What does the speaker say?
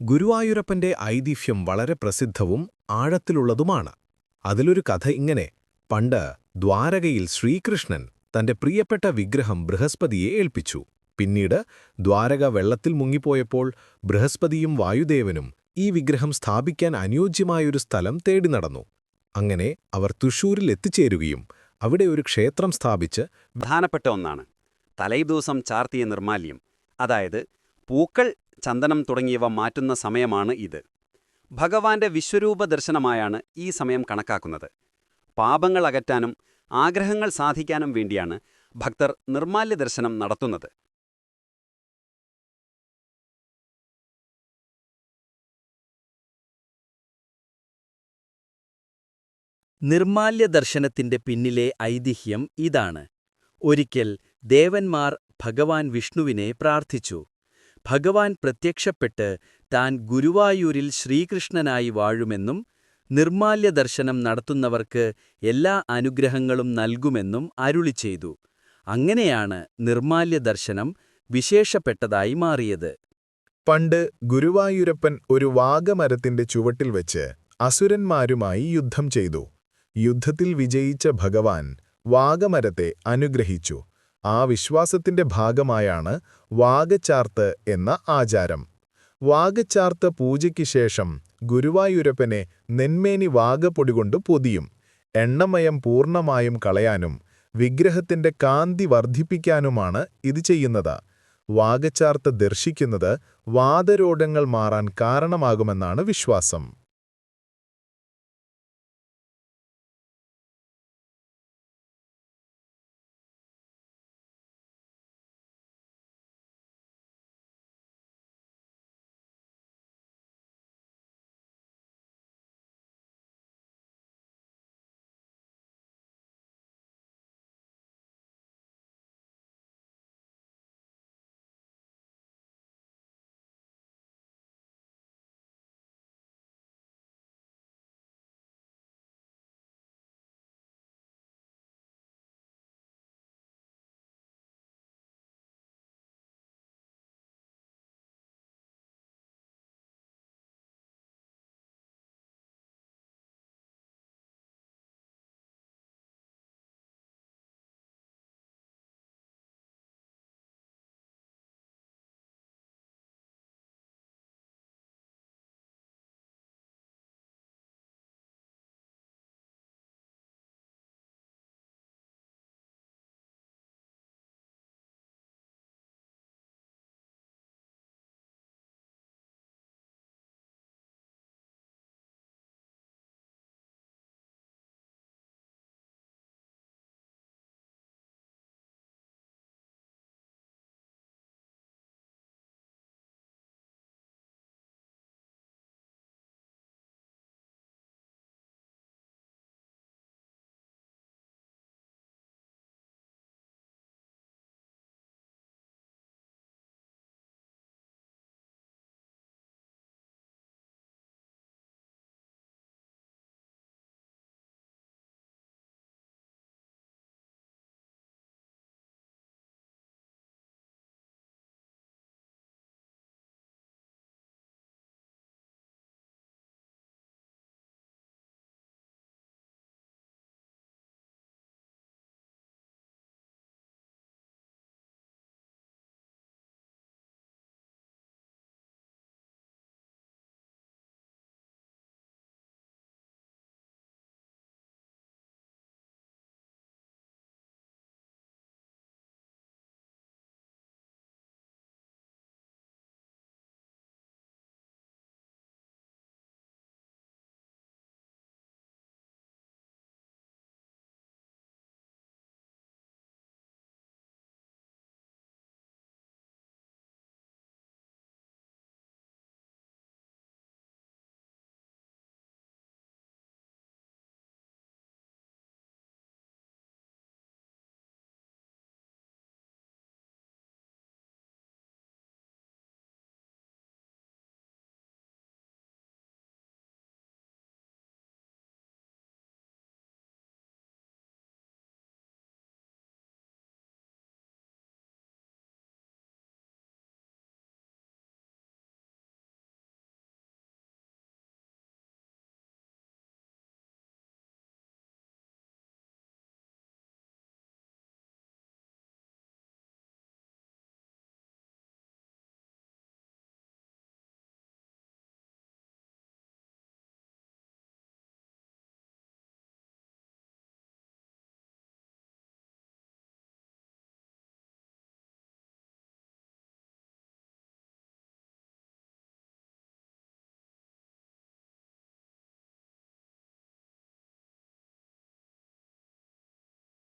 ഗുരുവായൂരപ്പന്റെ ഐതിഹ്യം വളരെ പ്രസിദ്ധവും ആഴത്തിലുള്ളതുമാണ്. അതിലൊരു കഥ ഇങ്ങനെ. പണ്ട് ദ്വാരകയിൽ ശ്രീകൃഷ്ണൻ തന്റെ പ്രിയപ്പെട്ട വിഗ്രഹം ബൃഹസ്പതിയെ ഏൽപ്പിച്ചു. പിന്നീട് ദ്വാരക വെള്ളത്തിൽ മുങ്ങിപ്പോയപ്പോൾ ബൃഹസ്പതിയും വായുദേവനും ഈ വിഗ്രഹം സ്ഥാപിക്കാൻ അനുയോജ്യമായൊരു സ്ഥലം തേടി നടന്നു. അങ്ങനെ അവർ തൃശൂരിൽ എത്തിച്ചേരുകയും അവിടെ ഒരു ക്ഷേത്രം സ്ഥാപിച്ച് പ്രധാനപ്പെട്ട ഒന്നാണ്. തലേദിവസം ചാർത്തിയ നിർമാല്യം. അതായത് പൂക്കൾ ചന്ദനം തുടങ്ങിയവ മാറ്റുന്ന സമയമാണ് ഇത്. ഭഗവാന്റെ വിശ്വരൂപ ദർശനമായാണ് ഈ സമയം കണക്കാക്കുന്നത്. പാപങ്ങൾ അകറ്റാനും ആഗ്രഹങ്ങൾ സാധിക്കാനും വേണ്ടിയാണ് ഭക്തർ നിർമാല്യ ദർശനം നടത്തുന്നത്. നിർമാല്യ ദർശനത്തിന്റെ പിന്നിലെ ഐതിഹ്യം ഇതാണ്. ഒരിക്കൽ ദേവന്മാർ ഭഗവാൻ വിഷ്ണുവിനെ പ്രാർത്ഥിച്ചു. ഭഗവാൻ പ്രത്യക്ഷപ്പെട്ട് താൻ ഗുരുവായൂരിൽ ശ്രീകൃഷ്ണനായി വാഴുമെന്നും നിർമാല്യ ദർശനം നടത്തുന്നവർക്ക് എല്ലാ അനുഗ്രഹങ്ങളും നൽകുമെന്നും അരുളി ചെയ്തു. അങ്ങനെയാണ് നിർമാല്യ ദർശനം വിശേഷപ്പെട്ടതായി മാറിയത്. പണ്ട് ഗുരുവായൂരപ്പൻ ഒരു വാഗമരത്തിന്റെ ചുവട്ടിൽ വെച്ച് അസുരന്മാരുമായി യുദ്ധം ചെയ്തു. യുദ്ധത്തിൽ വിജയിച്ച ഭഗവാൻ വാഗമരത്തെ അനുഗ്രഹിച്ചു. ആ വിശ്വാസത്തിന്റെ ഭാഗമായാണ് വാഗച്ചാർത്ത് എന്ന ആചാരം. വാഗച്ചാർത്ത് പൂജയ്ക്ക് ശേഷം ഗുരുവായൂരപ്പനെ നെന്മേനി വാഗപ്പൊടി കൊണ്ട് പൊതിയും. എണ്ണമയം പൂർണമായും കളയാനും വിഗ്രഹത്തിന്റെ കാന്തി വർദ്ധിപ്പിക്കാനുമാണ് ഇത് ചെയ്യുന്നത്. വാഗച്ചാർത്ത് ദർശിക്കുന്നത് വാതരോഗങ്ങൾ മാറാൻ കാരണമാകുമെന്നാണ് വിശ്വാസം.